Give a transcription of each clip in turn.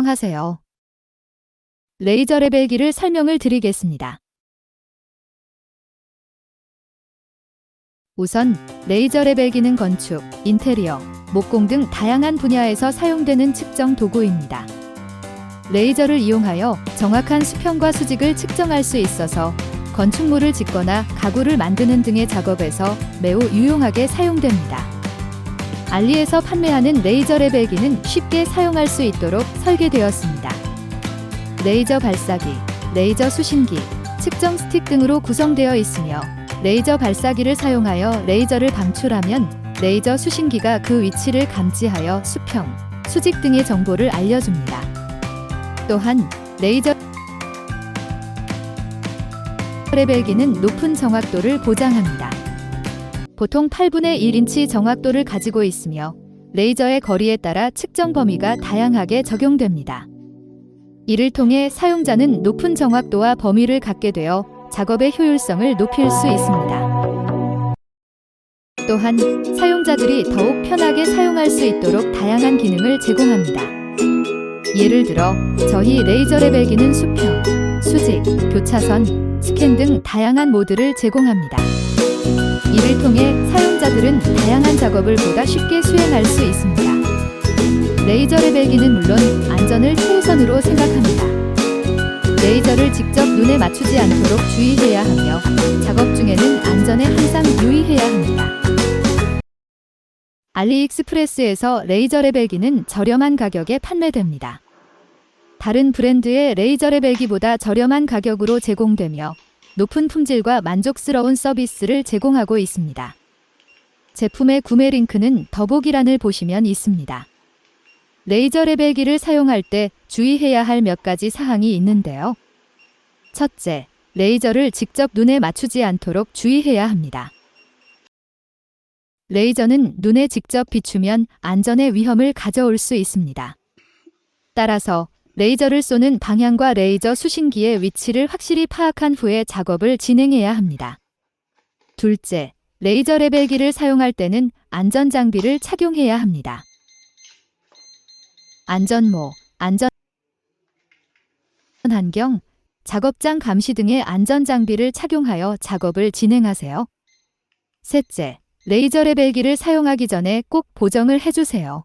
안녕하세요. 레이저 레벨기를 설명을 드리겠습니다. 우선 레이저 레벨기는 건축, 인테리어, 목공 등 다양한 분야에서 사용되는 측정 도구입니다. 레이저를 이용하여 정확한 수평과 수직을 측정할 수 있어서 건축물을 짓거나 가구를 만드는 등의 작업에서 매우 유용하게 사용됩니다. 알리에서 판매하는 레이저 레벨기는 쉽게 사용할 수 있도록 설계되었습니다. 레이저 발사기, 레이저 수신기, 측정 스틱 등으로 구성되어 있으며 레이저 발사기를 사용하여 레이저를 방출하면 레이저 수신기가 그 위치를 감지하여 수평, 수직 등의 정보를 알려줍니다. 또한 레이저 레벨기는 높은 정확도를 보장합니다. 보통 8분의 1인치 정확도를 가지고 있으며 레이저의 거리에 따라 측정 범위가 다양하게 적용됩니다. 이를 통해 사용자는 높은 정확도와 범위를 갖게 되어 작업의 효율성을 높일 수 있습니다. 또한 사용자들이 더욱 편하게 사용할 수 있도록 다양한 기능을 제공합니다. 예를 들어 저희 레이저 레벨기는 수평, 수직, 교차선, 스캔 등 다양한 모드를 제공합니다. 통해 사용자들은 다양한 작업을 보다 쉽게 수행할 수 있습니다. 레이저 레벨기는 물론 안전을 최우선으로 생각합니다. 레이저를 직접 눈에 맞추지 않도록 주의해야 하며 작업 중에는 안전에 항상 유의해야 합니다. 알리익스프레스에서 레이저 레벨기는 저렴한 가격에 판매됩니다. 다른 브랜드의 레이저 레벨기보다 저렴한 가격으로 제공되며 높은 품질과 만족스러운 서비스를 제공하고 있습니다. 제품의 구매 링크는 더보기란을 보시면 있습니다. 레이저 레벨기를 사용할 때 주의해야 할 몇 가지 사항이 있는데요. 첫째, 레이저를 직접 눈에 맞추지 않도록 주의해야 합니다. 레이저는 눈에 직접 비추면 안전의 위험을 가져올 수 있습니다. 따라서 레이저를 쏘는 방향과 레이저 수신기의 위치를 확실히 파악한 후에 작업을 진행해야 합니다. 둘째, 레이저 레벨기를 사용할 때는 안전 장비를 착용해야 합니다. 안전모, 안전 환경, 작업장 감시 등의 안전 장비를 착용하여 작업을 진행하세요. 셋째, 레이저 레벨기를 사용하기 전에 꼭 보정을 해주세요.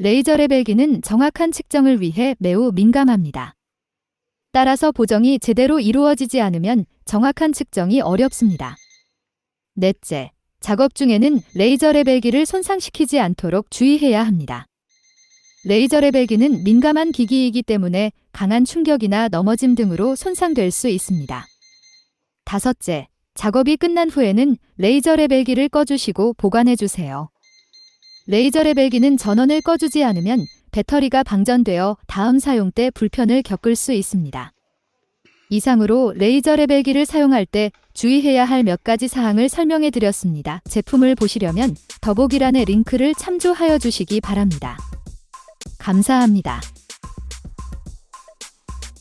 레이저 레벨기는 정확한 측정을 위해 매우 민감합니다. 따라서 보정이 제대로 이루어지지 않으면 정확한 측정이 어렵습니다. 넷째, 작업 중에는 레이저 레벨기를 손상시키지 않도록 주의해야 합니다. 레이저 레벨기는 민감한 기기이기 때문에 강한 충격이나 넘어짐 등으로 손상될 수 있습니다. 다섯째, 작업이 끝난 후에는 레이저 레벨기를 꺼주시고 보관해 주세요. 레이저 레벨기는 전원을 꺼주지 않으면 배터리가 방전되어 다음 사용 때 불편을 겪을 수 있습니다. 이상으로 레이저 레벨기를 사용할 때 주의해야 할 몇 가지 사항을 설명해 드렸습니다. 제품을 보시려면 더보기란의 링크를 참조하여 주시기 바랍니다. 감사합니다.